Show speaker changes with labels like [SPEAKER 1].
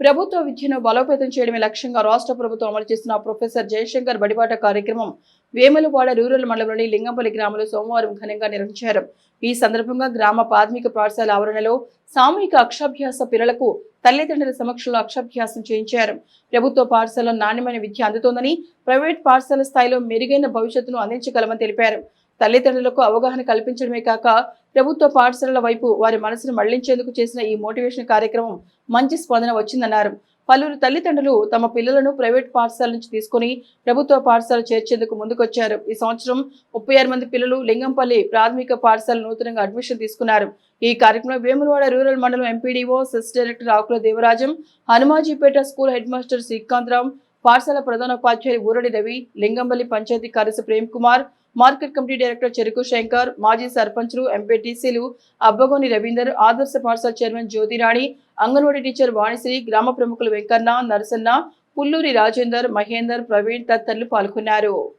[SPEAKER 1] ప్రభుత్వ విద్యను బలోపేతం చేయడమే లక్ష్యంగా రాష్ట్ర ప్రభుత్వం అమలు చేస్తున్న ప్రొఫెసర్ జయశంకర్ బడిబాట కార్యక్రమం వేములవాడ రూరల్ మండలంలోని లింగంపల్లి గ్రామంలో సోమవారం ఘనంగా నిర్వహించారు. ఈ సందర్భంగా గ్రామ ప్రాథమిక పాఠశాల ఆవరణలో సామూహిక అక్షాభ్యాస పిల్లలకు తల్లిదండ్రుల సమక్షంలో అక్షాభ్యాసం చేయించారు. ప్రభుత్వ పాఠశాలలో నాణ్యమైన విద్య అందుతోందని ప్రైవేట్ పాఠశాల స్థాయిలో మెరుగైన భవిష్యత్తును అందించగలమని తెలిపారు. తల్లిదండ్రులకు అవగాహన కల్పించడమే కాక ప్రభుత్వ పాఠశాలల వైపు వారి మనసును మళ్ళించేందుకు చేసిన ఈ మోటివేషన్ కార్యక్రమం మంచి స్పందన వచ్చిందన్నారు. పలువురు తల్లిదండ్రులు తమ పిల్లలను ప్రైవేట్ పాఠశాల నుంచి తీసుకుని ప్రభుత్వ పాఠశాల చేర్చేందుకు ముందుకొచ్చారు. ఈ సంవత్సరం ముప్పై ఆరు మంది పిల్లలు లింగంపల్లి ప్రాథమిక పాఠశాల నూతనంగా అడ్మిషన్ తీసుకున్నారు. ఈ కార్యక్రమంలో వేములవాడ రూరల్ మండలం MPDO sys director Akula Devarajam Hanumajipet school headmaster Srikantharao పాఠశాల ప్రధానోపాధ్యాయులు ఊరడి రవి లింగంపల్లి పంచాయతీ కార్యదర్శి Prem Kumar market committee director Cheruku Shankar మాజీ సర్పంచ్లు ఎంపీటీసీలు అబ్బగోని రవీందర్ ఆదర్శ పాఠశాల చైర్మన్ జ్యోతిరాణి అంగన్వాడీ టీచర్ వాణిశ్రీ గ్రామ ప్రముఖులు వెంకన్న నరసన్న పుల్లూరి రాజేందర్ మహేందర్ ప్రవీణ్ తదితరులు పాల్గొన్నారు.